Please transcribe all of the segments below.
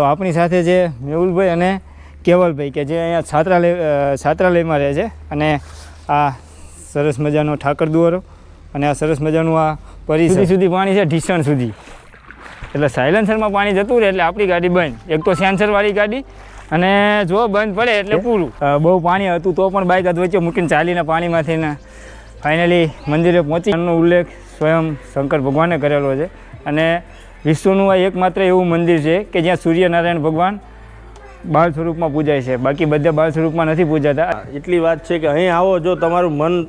તો આપણી સાથે જે મેહુલભાઈ અને કેવલભાઈ કે જે અહીંયા છાત્રાલય છાત્રાલયમાં રહે છે. અને આ સરસ મજાનો ઠાકર દુવારો અને આ સરસ મજાનું આ પરિસર. સુધી પાણી છે ઢીસણ સુધી. એટલે સાયલેન્સરમાં પાણી જતું રહે એટલે આપણી ગાડી બંધ. એક તો સેન્સરવાળી ગાડી અને જો બંધ પડે એટલે પૂરું. બહુ પાણી હતું તો પણ બાઇક વચ્ચે મૂકીને ચાલીને પાણીમાંથી ને ફાઇનલી મંદિરે પહોંચી. એનો ઉલ્લેખ સ્વયં શંકર ભગવાને કરેલો છે. અને વિશ્વનું આ એકમાત્ર એવું મંદિર છે કે જ્યાં સૂર્યનારાયણ ભગવાન બાળ સ્વરૂપમાં પૂજાય છે. બાકી બધા બાળ સ્વરૂપમાં નથી પૂજાતા. એટલી વાત છે કે અહીં આવો, જો તમારું મન,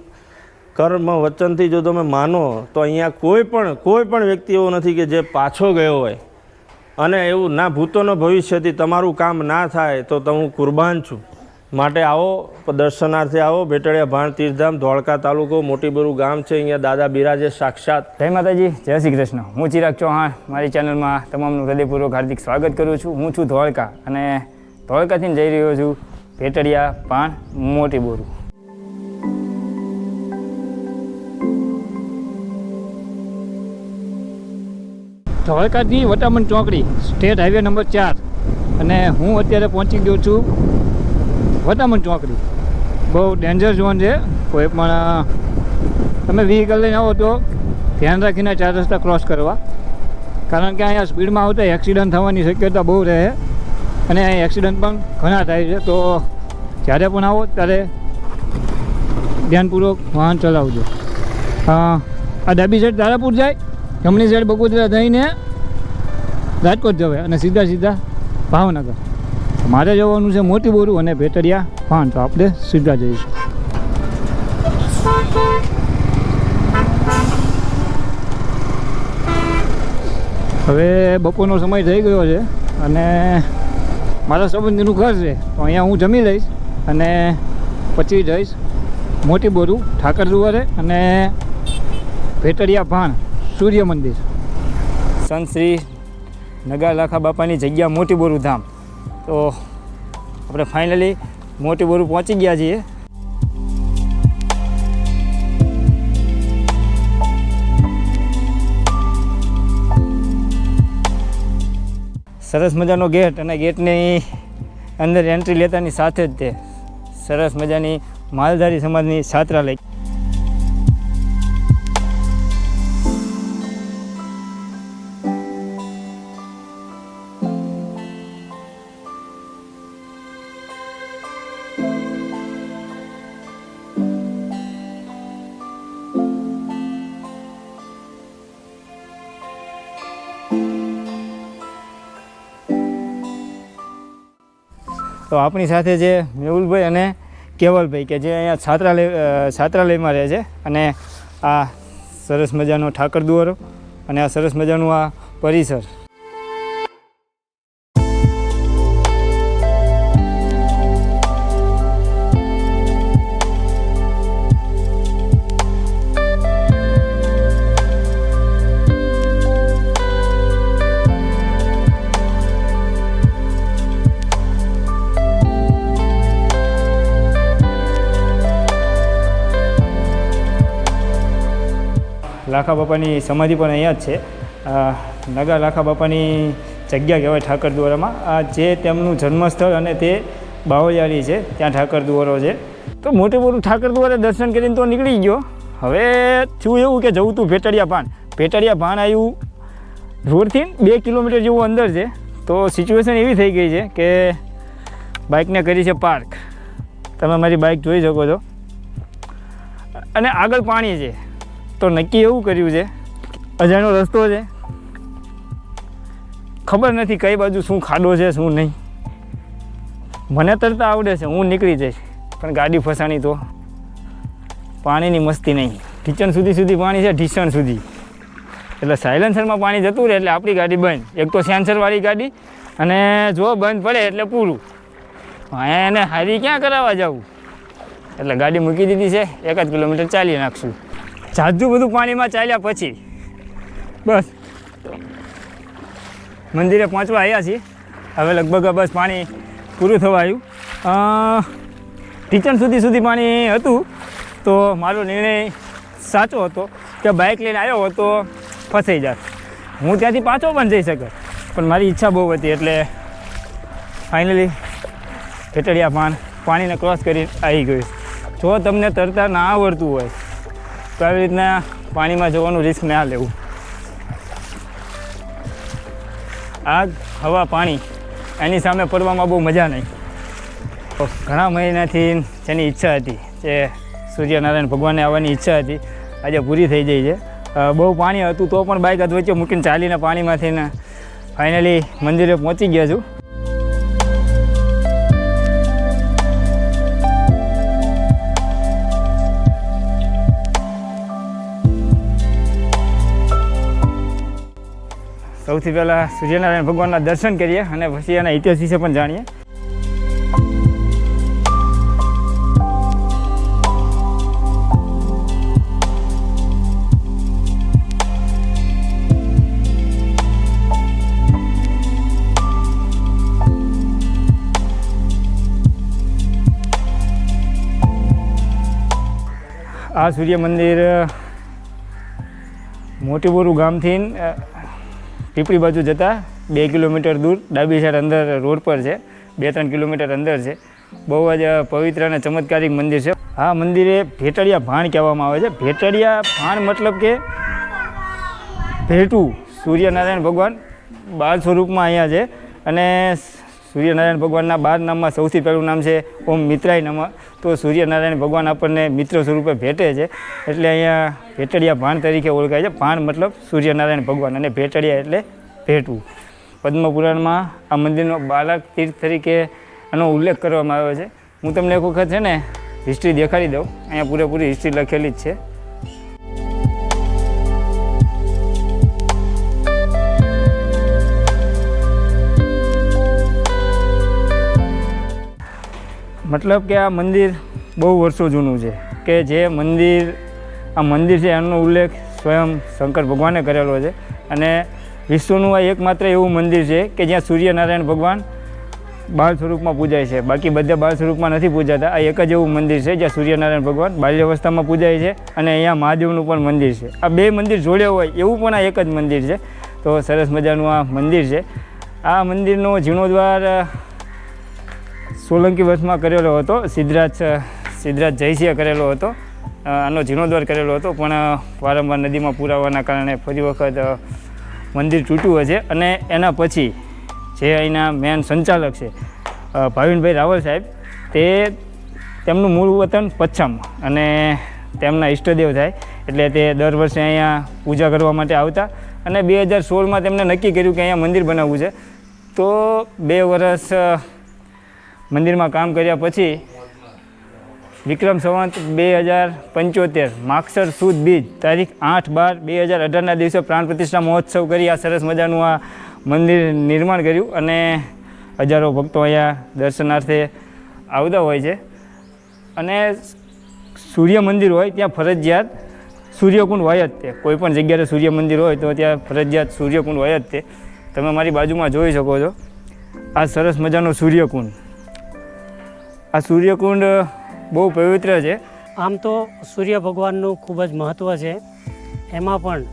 કર્મ, વચનથી જો તમે માનો, તો અહીંયા કોઈ પણ કોઈ પણ વ્યક્તિ એવો નથી કે જે પાછો ગયો હોય. અને એવું ના ભૂતોનો ભવિષ્યથી તમારું કામ ના થાય તો હું કુરબાન છું. માટે આવો, દર્શનાર્થે આવો ભેટળિયા ભાણ તીર્થધામ, ધોળકા તાલુકો મોટી બરુ ગામ છે, અહીંયા દાદા બિરાજે સાક્ષાત. જય માતાજી, જય શ્રી કૃષ્ણ. હું ચિરાગ ચૌહાણ, મારી ચેનલમાં તમામનું હૃદયપૂર્વક હાર્દિક સ્વાગત કરું છું. હું છું ધોળકા અને ધોળકાથી જઈ રહ્યો છું ભેટળિયા પાણ મોટી બોરું ધોળકાથી વટામણ ચોકડી, સ્ટેટ હાઈવે નંબર ચાર. અને હું અત્યારે પહોંચી ગયો છું વટામણ ચોકડી. બહુ ડેન્જર ઝોન છે. કોઈ પણ તમે વ્હીકલ લઈને આવો તો ધ્યાન રાખીને ચાર રસ્તા ક્રોસ કરવા. કારણ કે અહીંયા સ્પીડમાં આવતા એક્સિડન્ટ થવાની શક્યતા બહુ રહે. અને અહીંયા એક્સિડન્ટ પણ ઘણા થાય છે. તો જ્યારે પણ આવો ત્યારે ધ્યાનપૂર્વક વાહન ચલાવજો. આ ડાબી સાઈડ તારાપુર જાય. જમણી સાઈડ બગોદરા થઈને રાજકોટ જવાય. અને સીધા સીધા ભાવનગર. મારે જવાનું છે મોટી બોરું અને ભેટરિયા ફાન તો આપણે સીધા જઈશું. હવે બપોરનો સમય થઈ ગયો છે અને મારા સંબંધીનું ઘર છે, તો અહીંયા હું જમી લઈશ અને પછી જઈશ મોટી બોરું ઠાકર દુવારે અને ભેટરિયા ભાણ, સૂર્ય મંદિર. સંત શ્રી નગા લાખા બાપાની જગ્યા મોટી બોરું ધામ. તો આપણે ફાઇનલી મોટી બોરું પહોંચી ગયા છીએ. સરસ મજાનો ગેટ અને ગેટની અંદર એન્ટ્રી લેતાની સાથે જ તે સરસ મજાની માલધારી સમાજની છાત્રાલય. તો આપણી સાથે જે મેહુલભાઈ અને કેવલભાઈ કે જે અહીંયા છાત્રાલય છાત્રાલયમાં રહે છે અને આ સરસ મજાનો ઠાકર દુવારો અને આ સરસ મજાનું આ પરિસર. લાખા બાપાની સમાધિ પણ અહીંયા જ છે. નગા લાખા બાપાની જગ્યા કહેવાય ઠાકર દ્વારામાં આ જે તેમનું જન્મસ્થળ અને તે બાવળિયાળી છે, ત્યાં ઠાકર દ્વારો છે. તો મોટે મોટું ઠાકર દ્વારે દર્શન કરીને તો નીકળી ગયો. હવે થયું એવું કે જવું તું ભેટડિયા ભાન ભેટડિયા ભાન આવ્યું રોડથી બે કિલોમીટર જેવું અંદર છે. તો સિચ્યુએશન એવી થઈ ગઈ છે કે બાઇકને કરી છે પાર્ક તમે મારી બાઇક જોઈ શકો છો. અને આગળ પાણી છે. તો નક્કી એવું કર્યું છે, અજાણ્યો રસ્તો છે. ખબર નથી કઈ બાજુ શું ખાડો છે, શું નહીં. મને તરતા આવડે છે, હું નીકળી જઈશ. પણ ગાડી ફસાણી તો. પાણીની મસ્તી નહીં. ઢીચણ સુધી સુધી પાણી છે ઢીસણ સુધી. એટલે સાયલેન્સરમાં પાણી જતું રહે એટલે આપણી ગાડી બંધ. એક તો સેન્સરવાળી ગાડી અને જો બંધ પડે એટલે પૂરું. અહીંયા એને હારી ક્યાં કરાવવા જવું? એટલે ગાડી મૂકી દીધી છે એકાદ કિલોમીટર ચાલી નાખશું. જાજુ બધું પાણીમાં ચાલ્યા પછી. બસ. મંદિરે પહોંચવા આવ્યા છીએ. હવે લગભગ બસ પાણી પૂરું થવા આવ્યું. અ, સુધી સુધી પાણી હતું તો મારો નિર્ણય સાચો હતો કે બાઇક લઈને આવ્યો હોત ફસાઈ જાત. હું ત્યાંથી પાછો પણ જઈ શકે પણ મારી ઈચ્છા બહુ હતી એટલે ફાઇનલી ભેટડિયા પાન પાણીને ક્રોસ કરી આવી ગયું. જો તમને તરતા ના આવડતું હોય તો આવી રીતના પાણીમાં જવાનું રિસ્ક ના લેવું. આગ હવા પાણી, એની સામે પડવામાં બહુ મજા નહીં. તો ઘણા મહિનાથી જેની ઈચ્છા હતી જે સૂર્યનારાયણ ભગવાનને આવવાની ઈચ્છા હતી, આજે પૂરી થઈ ગઈ છે. બહુ પાણી હતું તો પણ બાઇક હાથ વચ્ચે મૂકીને ચાલીને પાણીમાંથી ને ફાઇનલી મંદિરે પહોંચી ગયા છું. સૌથી પહેલાં સૂર્યનારાયણ ભગવાનના દર્શન કરીએ અને પછી એના ઇતિહાસ વિશે પણ જાણીએ. આ સૂર્ય મંદિર અ, ગામથી પીપળી બાજુ જતાં બે કિલોમીટર દૂર ડાબી સાઈડ અંદર રોડ પર છે. બે ત્રણ કિલોમીટર અંદર છે. બહુ જ પવિત્ર અને ચમત્કારિક મંદિર છે. આ મંદિરે ભેટડિયા ભાણ કહેવામાં આવે છે. ભેટડિયા ભાણ મતલબ કે ભેટું. સૂર્યનારાયણ ભગવાન બાળ સ્વરૂપમાં અહીંયા છે. અને સૂર્યનારાયણ ભગવાનના બાર નામમાં સૌથી પહેલું નામ છે ઓમ મિત્રાય નમ. તો સૂર્યનારાયણ ભગવાન આપણને મિત્ર સ્વરૂપે ભેટે છે. એટલે અહીંયા ભેટડિયા ભાણ તરીકે ઓળખાય છે. ભાણ મતલબ સૂર્યનારાયણ ભગવાન અને ભેટડિયા એટલે ભેટવું પદ્મપુરાણમાં આ મંદિરનો બાળક તીર્થ તરીકે એનો ઉલ્લેખ કરવામાં આવ્યો છે. હું તમને એક વખત છે ને હિસ્ટ્રી દેખાડી દઉં. અહીંયા પૂરેપૂરી હિસ્ટ્રી લખેલી જ છે. મતલબ કે આ મંદિર બહુ વર્ષો જૂનું છે કે જે મંદિર, આ મંદિર છે એનો ઉલ્લેખ સ્વયં શંકર ભગવાને કરેલો છે. અને વિશ્વનું આ એકમાત્ર એવું મંદિર છે કે જ્યાં સૂર્યનારાયણ ભગવાન બાળ સ્વરૂપમાં પૂજાય છે. બાકી બધા બાળ સ્વરૂપમાં નથી પૂજાતા. આ એક જ એવું મંદિર છે જ્યાં સૂર્યનારાયણ ભગવાન બાલ્યાવસ્થામાં પૂજાય છે અને અહીંયા મહાદેવનું પણ મંદિર છે. આ બે મંદિર જોડે હોય એવું પણ આ એક જ મંદિર છે. તો સરસ મજાનું આ મંદિર છે. આ મંદિરનો જીર્ણોદ્વાર સોલંકી વર્ષમાં કરેલો હતો. સિદ્ધરાજ સિદ્ધરાજ જયસિંહે કરેલો હતો. આનો જીર્ણોદ્ધાર કરેલો હતો, પણ વારંવાર નદીમાં પૂર આવવાના કારણે ફરી વખત મંદિર તૂટ્યું હશે. અને એના પછી જે અહીંના મેન સંચાલક છે ભાવિનભાઈ રાવલ સાહેબ, તે તેમનું મૂળ વતન પચ્છમ અને તેમના ઈષ્ટદેવ થાય. એટલે તે દર વર્ષે અહીંયા પૂજા કરવા માટે આવતા. અને બે હજાર સોળમાં તેમણે નક્કી કર્યું કે અહીંયા મંદિર બનાવવું છે. તો બે વર્ષ મંદિરમાં કામ કર્યા પછી વિક્રમ સંવંત બે હજાર પંચોતેર, માગસર સુદ બીજ, તારીખ આઠ બાર બે હજાર અઢારના દિવસે પ્રાણ પ્રતિષ્ઠા મહોત્સવ કરી આ સરસ મજાનું આ મંદિર નિર્માણ કર્યું અને હજારો ભક્તો અહીંયા દર્શનાર્થે આવતા હોય છે. અને સૂર્ય મંદિર હોય ત્યાં ફરજિયાત સૂર્યકુંડ હોય જ તે. કોઈ પણ જગ્યાએ સૂર્ય મંદિર હોય તો ત્યાં ફરજિયાત સૂર્યકુંડ હોય જ તે. તમે મારી બાજુમાં જોઈ શકો છો. આ સરસ મજાનો સૂર્યકુંડ. આ સૂર્યકુંડ બહુ પવિત્ર છે. આમ તો સૂર્ય ભગવાનનું ખૂબ જ મહત્ત્વ છે. એમાં પણ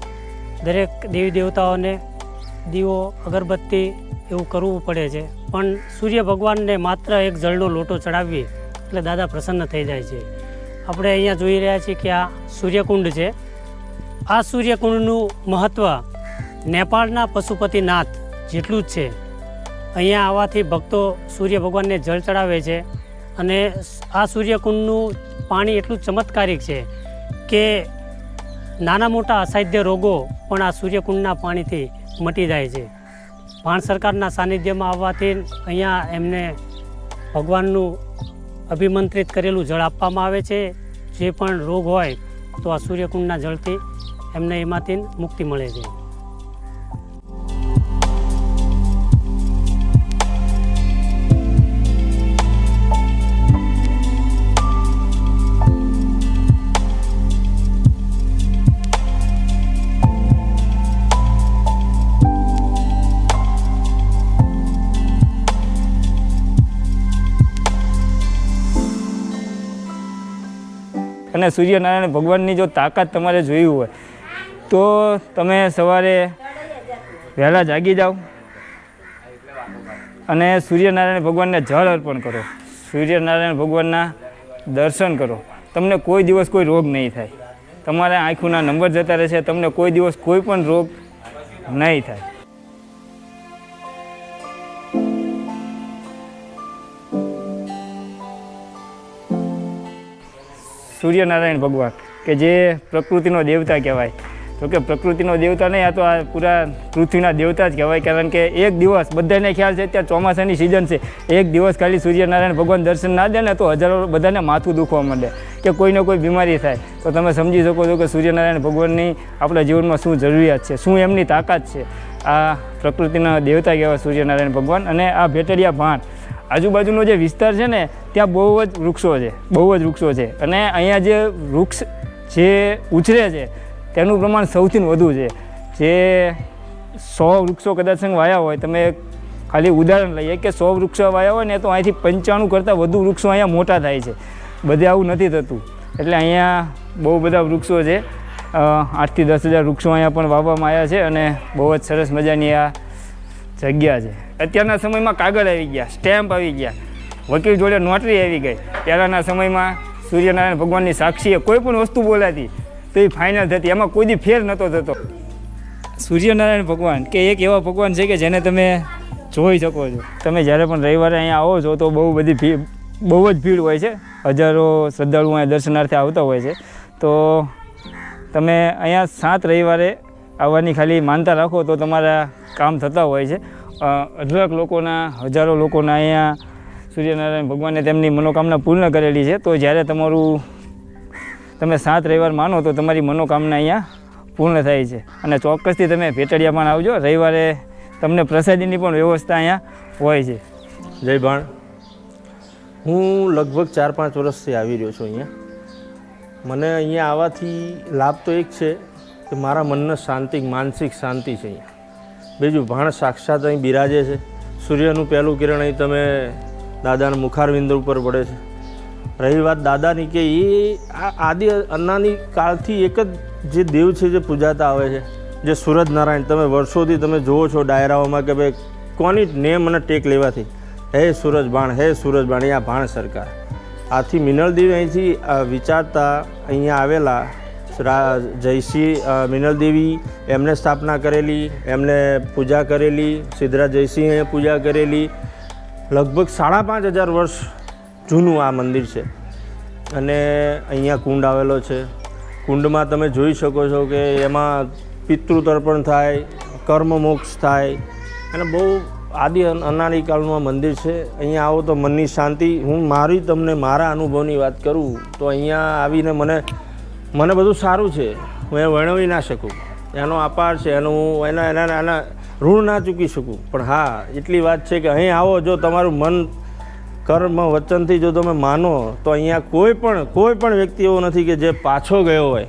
દરેક દેવી દેવતાઓને દીવો, અગરબત્તી એવું કરવું પડે છે. પણ સૂર્ય ભગવાનને માત્ર એક જળનો લોટો ચડાવીએ એટલે દાદા પ્રસન્ન થઈ જાય છે. આપણે અહીંયા જોઈ રહ્યા છીએ કે આ સૂર્યકુંડ છે. આ સૂર્યકુંડનું મહત્ત્વ નેપાળના પશુપતિનાથ જેટલું જ છે. અહીંયા આવવાથી ભક્તો સૂર્ય ભગવાનને જળ ચડાવે છે. અને આ સૂર્યકુંડનું પાણી એટલું ચમત્કારિક છે કે નાના મોટા અસાધ્ય રોગો પણ આ સૂર્યકુંડના પાણીથી મટી જાય છે. ભાણ સરકારના સાનિધ્યમાં આવવાથી અહીંયા એમને ભગવાનનું અભિમંત્રિત કરેલું જળ આપવામાં આવે છે. જે પણ રોગ હોય તો આ સૂર્યકુંડના જળથી એમને એમાંથી મુક્તિ મળે છે. અને સૂર્યનારાયણ ભગવાનની જો તાકાત તમારે જોઈ હોય, તો તમે સવારે વહેલા જાગી જાઓ અને સૂર્યનારાયણ ભગવાનને જળ અર્પણ કરો. સૂર્યનારાયણ ભગવાનના દર્શન કરો. તમને કોઈ દિવસ કોઈ રોગ નહીં થાય. તમારા આંખોના નંબર જતા રહેશે, તમને કોઈ દિવસ કોઈ પણ રોગ નહીં થાય. સૂર્યનારાયણ ભગવાન, કે જે પ્રકૃતિનો દેવતા કહેવાય. તો કે પ્રકૃતિનો દેવતા નહીં, આ તો આ પૂરા પૃથ્વીના દેવતા જ કહેવાય, કારણ કે એક દિવસ, બધાને ખ્યાલ છે અત્યારે ચોમાસાની સિઝન છે, એક દિવસ ખાલી સૂર્યનારાયણ ભગવાન દર્શન ના દે ને, તો હજારો બધાને માથું દુખવા માંડે, કે કોઈને કોઈ બીમારી થાય. તો તમે સમજી શકો છો કે સૂર્યનારાયણ ભગવાનની આપણા જીવનમાં શું જરૂરિયાત છે, શું એમની તાકાત છે. આ પ્રકૃતિના દેવતા કહેવાય સૂર્યનારાયણ ભગવાન અને આ ભેટડિયા ભાણ આજુબાજુનો જે વિસ્તાર છે ને, ત્યાં બહુ જ વૃક્ષો છે, બહુ જ વૃક્ષો છે. અને અહીંયા જે વૃક્ષ જે ઉછરે છે, તેનું પ્રમાણ સૌથી વધુ છે. જે સો વૃક્ષો કદાચ વાયા હોય, તમે ખાલી ઉદાહરણ લઈએ કે સો વૃક્ષો વાયા હોય ને, તો અહીંથી પંચાણું કરતાં વધુ વૃક્ષો અહીંયા મોટા થાય છે. બધે આવું નથી થતું. એટલે અહીંયા બહુ બધા વૃક્ષો છે. આઠથી દસ હજાર વૃક્ષો અહીંયા પણ વાવવામાં આવ્યા છે અને બહુ જ સરસ મજાની આ જગ્યા છે. અત્યારના સમયમાં કાગળ આવી ગયા સ્ટેમ્પ આવી ગયા વકીલ જોડે નોટરી આવી ગઈ. પહેલાંના સમયમાં સૂર્યનારાયણ ભગવાનની સાક્ષીએ કોઈ પણ વસ્તુ બોલાતી તો એ ફાઇનલ થતી. એમાં કોઈ દી ફેર નહોતો થતો. સૂર્યનારાયણ ભગવાન કે એક એવા ભગવાન છે કે જેને તમે જોઈ શકો છો? તમે જ્યારે પણ રવિવારે અહીંયા આવો છો તો બહુ બધી ભીડ બહુ જ ભીડ હોય છે. હજારો શ્રદ્ધાળુઓ અહીંયા દર્શનાર્થે આવતા હોય છે. તો તમે અહીંયા સાત રવિવારે આવવાની ખાલી માનતા રાખો તો તમારા કામ થતા હોય છે. અઢળક લોકોના, હજારો લોકોના અહીંયા સૂર્યનારાયણ ભગવાને તેમની મનોકામના પૂર્ણ કરેલી છે. તો જ્યારે તમારું, તમે સાત રવિવાર માનો તો તમારી મનોકામના અહીંયા પૂર્ણ થાય છે. અને ચોક્કસથી તમે ભેટડિયા પણ આવજો. રવિવારે તમને પ્રસાદીની પણ વ્યવસ્થા અહીંયા હોય છે. જય ભાણ હું લગભગ ચાર પાંચ વર્ષથી આવી રહ્યો છું અહીંયા. મને અહીંયા આવવાથી લાભ તો એક છે કે મારા મનને શાંતિ, માનસિક શાંતિ છે અહીંયા. બીજું, ભાણ સાક્ષાત અહીં બિરાજે છે. સૂર્યનું પહેલું કિરણ અહીં તમે દાદાના મુખારવિંદ ઉપર પડે છે. રહી વાત દાદાની કે એ આ આદિ અન્નાની કાળથી એક જ જે દેવ છે જે પૂજાતા આવે છે, જે સૂરજ નારાયણ તમે વર્ષોથી તમે જુઓ છો ડાયરાઓમાં કે ભાઈ કોની નેમ અને ટેક લેવાથી. હે સૂરજ બાણ હે સૂરજ બાણ આ ભાણ સરકાર. આથી મિનલદેવી અહીંથી વિચારતા અહીંયા આવેલા જયસિંહ મિનલ દેવી એમને સ્થાપના કરેલી, એમને પૂજા કરેલી, સિદ્ધરાજ જયસિંહે પૂજા કરેલી. લગભગ સાડા પાંચ હજાર વર્ષ જૂનું આ મંદિર છે. અને અહીંયા કુંડ આવેલો છે. કુંડમાં તમે જોઈ શકો છો કે એમાં પિતૃતર્પણ થાય, કર્મ મોક્ષ થાય. અને બહુ આદિ અન- અનાદિ કાળનું આ મંદિર છે. અહીંયા આવો તો મનની શાંતિ. હું મારી તમને મારા અનુભવની વાત કરું તો અહીંયા આવીને મને મને બધું સારું છે. હું એ વર્ણવી ના શકું. એનો આપાર છે, એનું હું એના એના એના ઋણ ના ચૂકી શકું. પણ હા, એટલી વાત છે કે અહીં આવો, જો તમારું મન, કર્મ, વચનથી જો તમે માનો, તો અહીંયા કોઈ પણ કોઈ પણ વ્યક્તિ એવો નથી કે જે પાછો ગયો હોય.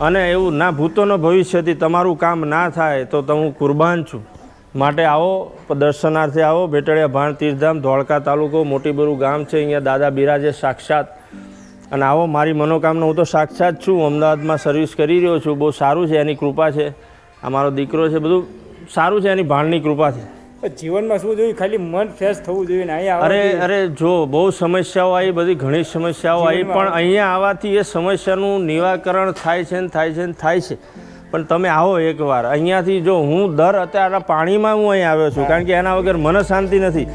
અને એવું ના ભૂતોનો ભવિષ્યથી તમારું કામ ના થાય, તો હું કુરબાન છું. માટે આવો દર્શનાર્થે આવો ભેટળિયા ભાણ તીર્થધામ, ધોળકા તાલુકો મોટી બરુ ગામ છે, અહીંયા દાદા બિરાજે સાક્ષાત અને આવો મારી મનોકામના હું તો સાક્ષાત છું. અમદાવાદમાં સર્વિસ કરી રહ્યો છું. બહુ સારું છે એની કૃપા છે. આ મારો દીકરો છે બધું સારું છે એની ભાણની કૃપા છે. જીવનમાં શું જોઈએ? ખાલી મન ફ્રેશ થવું જોઈએ ને અહીંયા અરે અરે જો બહુ સમસ્યાઓ આવી બધી ઘણી સમસ્યાઓ આવી પણ અહીંયા આવવાથી એ સમસ્યાનું નિરાકરણ થાય છે ને થાય છે ને થાય છે. પણ તમે આવો એકવાર અહીંયાથી જો હું દર અત્યારે પાણીમાં હું અહીં આવ્યો છું કારણ કે એના વગર મને શાંતિ નથી.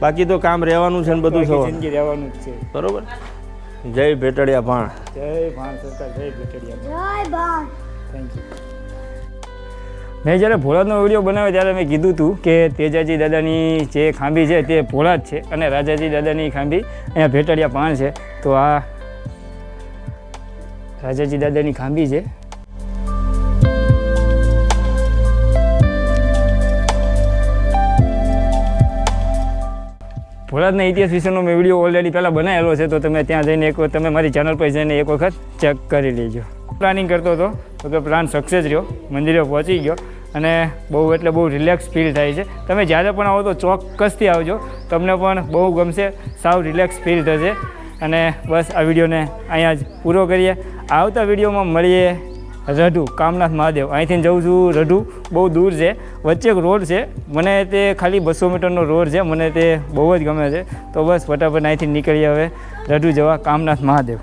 બાકી તો કામ રહેવાનું છે ને બધું રહેવાનું છે. બરોબર? જય ભેટડિયા ભાણ. જય ભાણ સરકાર જય ભેટડિયા જય ભાન થેન્ક યુ મેં જ્યારે ભોળાનો વીડિયો બનાવ્યો ત્યારે મેં કીધું હતું કે તેજાજી દાદાની જે ખાંભી છે તે ભોળા જ છે અને રાજાજી દાદાની ખાંભી અહીંયા ભેટડિયા પાણ છે. તો આ રાજાજી દાદાની ખાંભી છે. ભોળાદના ઇતિહાસ વિશેનો મેં વીડિયો ઓલરેડી પહેલાં બનાવેલો છે, તો તમે ત્યાં જઈને એક તમે મારી ચેનલ પર જઈને એક વખત ચેક કરી લેજો. પ્લાનિંગ કરતો હતો, તો કે પ્લાન સક્સેસ રહ્યો, મંદિરે પહોંચી ગયો, અને બહુ એટલે બહુ રિલેક્સ ફીલ થાય છે. તમે જ્યારે પણ આવો તો ચોક્કસથી આવજો, તમને પણ બહુ ગમશે, સાવ રિલેક્સ ફીલ થશે. અને બસ આ વિડીયોને અહીંયા જ પૂરો કરીએ. આવતા વિડીયોમાં મળીએ. રઢુ, કામનાથ મહાદેવ. અહીંથી જઉં છું રઢુ. બહુ દૂર છે. વચ્ચે એક રોડ છે. મને તે ખાલી બસો મીટરનો રોડ છે. મને તે બહુ જ ગમે છે. તો બસ, ફટાફટ અહીંથી નીકળીએ હવે. રઢુ જવા કામનાથ મહાદેવ.